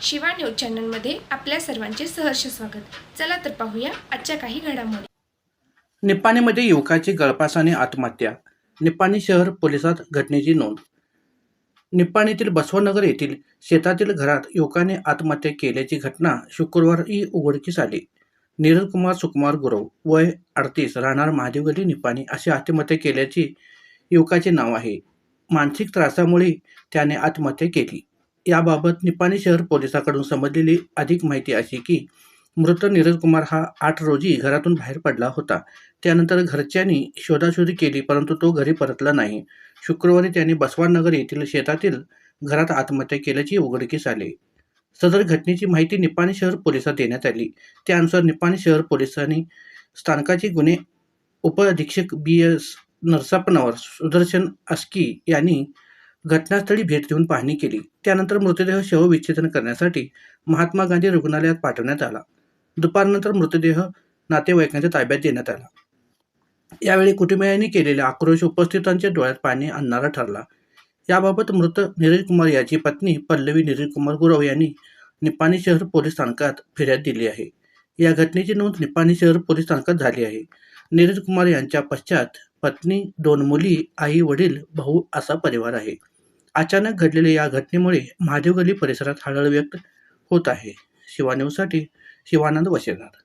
Shiva news चॅनलमध्ये आपल्या सर्वांचे सहर्ष स्वागत. चला तर पाहूया आजच्या काही घडामोडी. निप्पाणीमध्ये युवकाची गळपासाने आत्महत्या. निप्पाणी शहर पोलिसात घटनेची नोंद. निप्पाणीतील बसवनगर येथील शेतातील घरात युवकाने आत्महत्या केल्याची घटना शुक्रवारी उघडकीस आली. नीरज कुमार सुकुमार गुरव वय अडतीस राहणार महादेवगडी निपाणी अशी आत्महत्या केल्याची युवकाचे नाव आहे. मानसिक त्रासामुळे त्याने आत्महत्या केली. याबाबत निपाणी शहर पोलिसाकडून समजलेली अधिक माहिती अशी की मृत नीरज कुमार हा आठ रोजी घरातून बाहेर पडला होता. त्यानंतर घरच्यांनी शोधाशोधी केली परंतु तो घरी परतला नाही. शुक्रवारी त्याने बसवानगर येथील शेतातील घरात आत्महत्या केल्याची उघडकीस आले. सदर घटनेची माहिती निपाणी शहर पोलिसात देण्यात आली. त्यानुसार निपाणी शहर पोलिसांनी स्थानकाचे गुन्हे उपअधीक्षक बी एस नरसापनावर सुदर्शन अस्की यांनी घटनास्थळी भेट देऊन पाहणी केली. त्यानंतर मृतदेह शवविच्छेदन करण्यासाठी महात्मा गांधी रुग्णालयात पाठवण्यात आला. दुपारनंतर मृतदेह नातेवाईकांच्या ताब्यात देण्यात आला. यावेळी कुटुंबियांनी केलेला आक्रोश उपस्थितांच्या डोळ्यात पाणी आणणारा ठरला. याबाबत मृत नीरज कुमार याची पत्नी पल्लवी नीरज कुमार गुरव यांनी निपाणी शहर पोलीस स्थानकात फिर्याद दिली आहे. या घटनेची नोंद निपाणी शहर पोलीस स्थानकात झाली आहे. नीरज कुमार यांच्या पश्चात पत्नी दोन मुली आई वडील भाऊ असा परिवार आहे. अचानक घडलेल्या या घटनेमुळे महादेवगली परिसरात हळहळ व्यक्त होत आहे. शिवानेवसाठी शिवानंद वशेगार